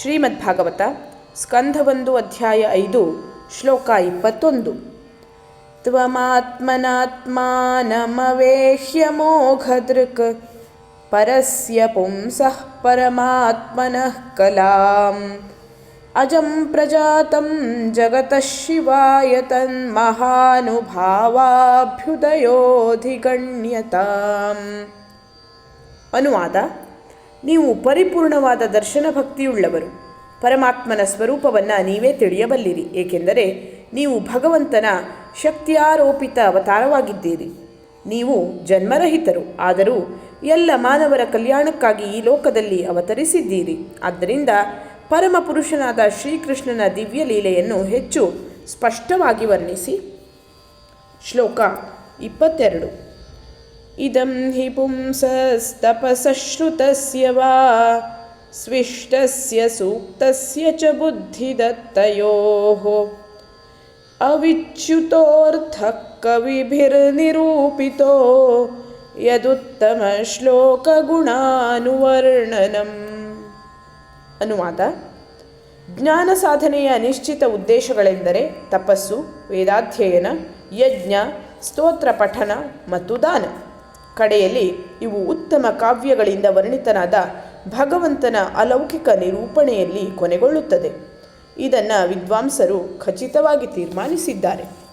ಶ್ರೀಮದ್ ಭಾಗವತ ಸ್ಕಂಧ ಒಂದು ಅಧ್ಯಾಯ ಐದು ಶ್ಲೋಕ ಇಪ್ಪತ್ತೊಂದು ತ್ವಮಾತ್ಮನಾತ್ಮಾನಮವೇಶ್ಯ ಮೋಘದೃಕ್ ಪರಸ್ಯ ಪುಂಸಃ ಪರಮಾತ್ಮನಃ ಕಲಾಂ ಅಜಂ ಪ್ರಜಾತಂ ಜಗತಃ ಶಿವಾಯ ತನ್ಮಹಾನುಭಾವಾಭ್ಯುದಯೋಧಿಗಣ್ಯತಾಂ ಅನುವಾದ ನೀವು ಪರಿಪೂರ್ಣವಾದ ದರ್ಶನ ಭಕ್ತಿಯುಳ್ಳವರು. ಪರಮಾತ್ಮನ ಸ್ವರೂಪವನ್ನು ನೀವೇ ತಿಳಿಯಬಲ್ಲಿರಿ, ಏಕೆಂದರೆ ನೀವು ಭಗವಂತನ ಶಕ್ತಿಯಾರೋಪಿತ ಅವತಾರವಾಗಿದ್ದೀರಿ. ನೀವು ಜನ್ಮರಹಿತರು, ಆದರೂ ಎಲ್ಲ ಮಾನವರ ಕಲ್ಯಾಣಕ್ಕಾಗಿ ಈ ಲೋಕದಲ್ಲಿ ಅವತರಿಸಿದ್ದೀರಿ. ಆದ್ದರಿಂದ ಪರಮಪುರುಷನಾದ ಶ್ರೀಕೃಷ್ಣನ ದಿವ್ಯ ಲೀಲೆಯನ್ನು ಹೆಚ್ಚು ಸ್ಪಷ್ಟವಾಗಿ ವರ್ಣಿಸಿ. ಶ್ಲೋಕ ಇಪ್ಪತ್ತೆರಡು. ಇದಂ ಹಿ ಪುಂಸಸ್ತಪಸಶ್ರುತಸ್ಯ ವಾ ಸ್ವಿಷ್ಟಸ್ಯ ಸೂಕ್ತಸ್ಯ ಚ ಬುದ್ಧಿದತ್ತಯೋಃ ಅವಿಚ್ಯುತೋರ್ಥಃ ಕವಿಭಿರ್ನಿರೂಪಿತೋ ಯದುತ್ತಮ ಶ್ಲೋಕಗುಣಾನುವರ್ಣನಂ ಅನುವಾದ ಜ್ಞಾನ ಸಾಧನೆಯ ನಿಶ್ಚಿತ ಉದ್ದೇಶಗಳೆಂದರೆ ತಪಸ್ಸು, ವೇದಾಧ್ಯಯನ, ಯಜ್ಞ ಸ್ತೋತ್ರ ಪಠನ ಮತ್ತು ದಾನ. ಕಡೆಯಲ್ಲಿ ಇವು ಉತ್ತಮ ಕಾವ್ಯಗಳಿಂದ ವರ್ಣಿತನಾದ ಭಗವಂತನ ಅಲೌಕಿಕ ನಿರೂಪಣೆಯಲ್ಲಿ ಕೊನೆಗೊಳ್ಳುತ್ತದೆ. ಇದನ್ನು ವಿದ್ವಾಂಸರು ಖಚಿತವಾಗಿ ತೀರ್ಮಾನಿಸಿದ್ದಾರೆ.